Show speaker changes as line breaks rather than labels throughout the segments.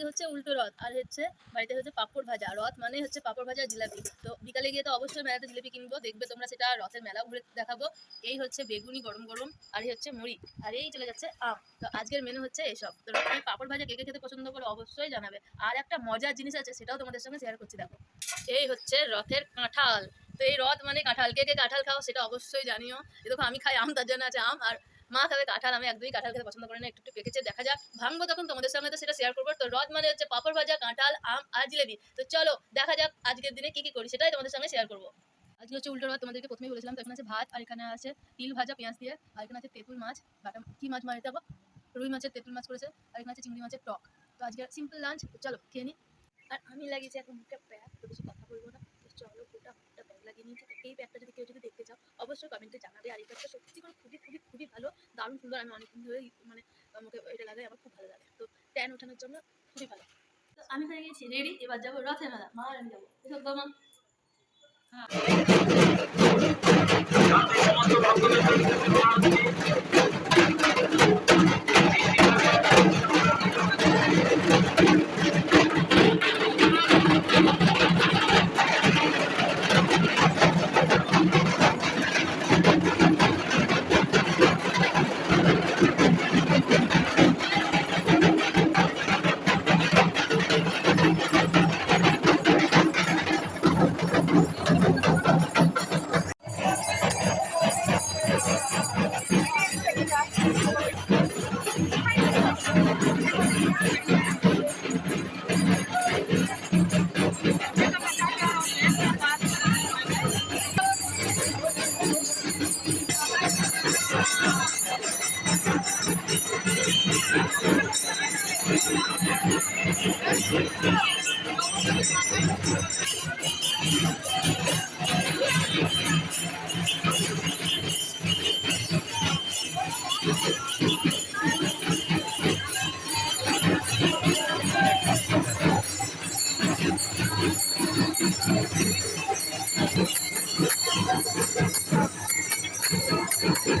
আজকে হচ্ছে উল্টো রথ, আর হচ্ছে বাড়িতে হচ্ছে পাঁপড় ভাজা। রথ মানে হচ্ছে পাঁপড় ভাজা জিলাপি। তো বিকালে গিয়ে তো অবশ্যই মেলাতে জিলাপি কিনবো, দেখবে তোমরা সেটা রথের মেলা ঘুরে দেখাবো। এই হচ্ছে বেগুনি গরম গরম, আর এই হচ্ছে মুড়ি, আর এই চলে যাচ্ছে আম। তো আজকের মেনু হচ্ছে এসব। তো রথের পাঁপড় ভাজা কে কে খেতে পছন্দ করে অবশ্যই জানাবে। আর একটা মজার জিনিস আছে, সেটাও তোমাদের সঙ্গে শেয়ার করছি, দেখো। এই হচ্ছে রথের কাঁঠাল। তো এই রথ মানে কাঁঠাল। কে কে কাঁঠাল খাও সেটা অবশ্যই জানিও। দেখো আমি খাই আম, তার জন্য আছে আম, আর মা খাবে কাঁঠাল আমি একদমই কাঁঠাল খেতে পছন্দ করি না একটু একটু পেকেছে দেখা যাক। ভাঙবো তখন তোমাদের সঙ্গে তো সেটা শেয়ার করব। তো রথ মানে হচ্ছে পাপড় ভাজা কাঁঠাল আম আর জিলেবি তো চলো দেখা যাক আজকের দিনে কি কি করি সেটাই তোমাদের সঙ্গে শেয়ার করব। আজকে হচ্ছে উল্টো রথ তোমাদেরকে প্রথমেই বলেছিলাম তো এখানে আছে ভাত আর এখানে আছে তিল ভাজা পেঁয়াজ দিয়ে আর এখানে আছে তেঁতুল মাছ বাটা কি মাছ মানে এটা রুই মাছের তেঁতুল মাছ করেছে আর এখানে আছে চিংড়ি মাছের টক। তো আজকে সিম্পল লাঞ্চ চলো খেয়ে নিই আর আমি লাগিয়েছি এখন মুখটা প্যাক তো বেশি কথা বলব না। চলো, গোটা মুখটা প্যাক লাগিয়ে নিয়েছি। এই প্যাকটা যদি কেউ যদি দেখতে চাও, অবশ্যই কমেন্টে জানাবে। আর এই প্যাকটা সত্যি করে খুবই খুবই খুবই ভালো। দারুণ সুন্দর। আমি অনেকদিন ধরেই মানে আমাকে এটা লাগাই আমার খুব ভালো লাগে। তো ট্যান ওঠানোর জন্য খুবই ভালো। তো আমি হয়ে গেছি রেডি এবার যাব রথের মেলা। মা, আমি যাব। এসব তো মা। খেয়ে দেবে フフフ。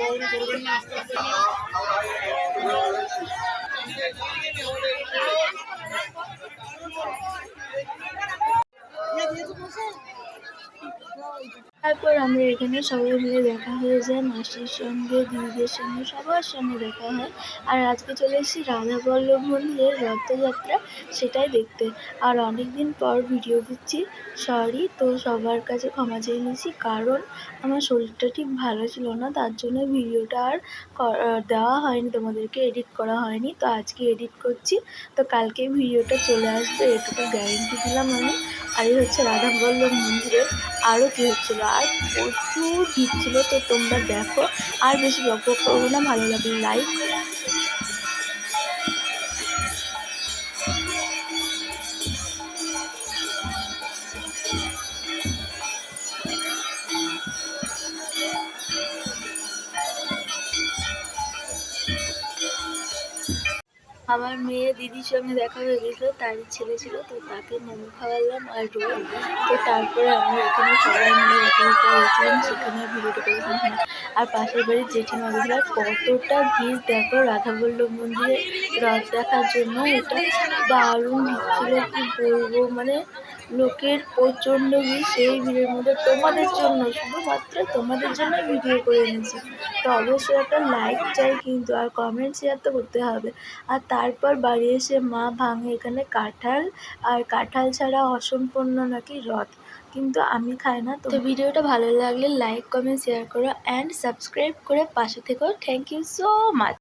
দৌড়াদৌড়ি করবেন না আস্তে আস্তে না
তারপর আমরা এখানে সবাই মিলে দেখা হয়ে যায়, মাসির সঙ্গে, দিদিদের সঙ্গে, সবার সঙ্গে দেখা হয়। আর আজকে চলে এসেছি রাধা বল্লভ মন্দিরের রথযাত্রা, সেটাই দেখতে। আর অনেক দিন পর ভিডিও দিচ্ছি। সরি তো সবার কাছে ক্ষমা চেয়ে নিয়েছি কারণ আমার শরীরটা ঠিক ভালো ছিল না, তার জন্য ভিডিওটা আর দেওয়া হয়নি, তোমাদেরকে এডিট করা হয়নি। তো আজকে এডিট করছি। তো কালকে ভিডিওটা চলে আসবে, এটুকু গ্যারেন্টি দিলাম আমি। আর এই হচ্ছে রাধা বল্লভ মন্দিরের আরও কী হচ্ছিল। আর প্রচুর ভিড় ছিল, তো তোমরা দেখো। আর বেশি গল্প করব না, ভালো লাগলে লাইক আমার মেয়ে দিদির সঙ্গে দেখা হয়ে গেছিল, তারই ছেলে ছিল, তো তাকে মোমো খাওয়ালাম আর রোল। তো তারপরে আমরা এখানে সবাই মিলে একত্রিত হয়েছিলাম, সেখানে ভিডিওটা করেছিলাম। হ্যাঁ আর পাশের বাড়ির জেঠিমা গেছিল কতটা ভিড় দেখো রাধা বল্লভ মন্দিরে, রথ দেখার জন্য। এটা দারুণ ছিল কি বলব? মানে লোকের প্রচণ্ড ভিড় সেই ভিড়ের মধ্যে তোমাদের জন্য, শুধুমাত্র তোমাদের জন্য ভিডিও করে এনেছি। তো অবশ্যই একটা লাইক চাই কিন্তু, আর কমেন্ট শেয়ার তো করতে হবে। আর তারপর বাড়ি এসে মা ভাঙে এখানে কাঁঠাল, আর কাঁঠাল ছাড়া অসম্পূর্ণ নাকি রথ। কিন্তু আমি খাই না তো। ভিডিওটা ভালো লাগলে লাইক কমেন্ট শেয়ার করো অ্যান্ড সাবস্ক্রাইব করে পাশে থেকো। Thank you so much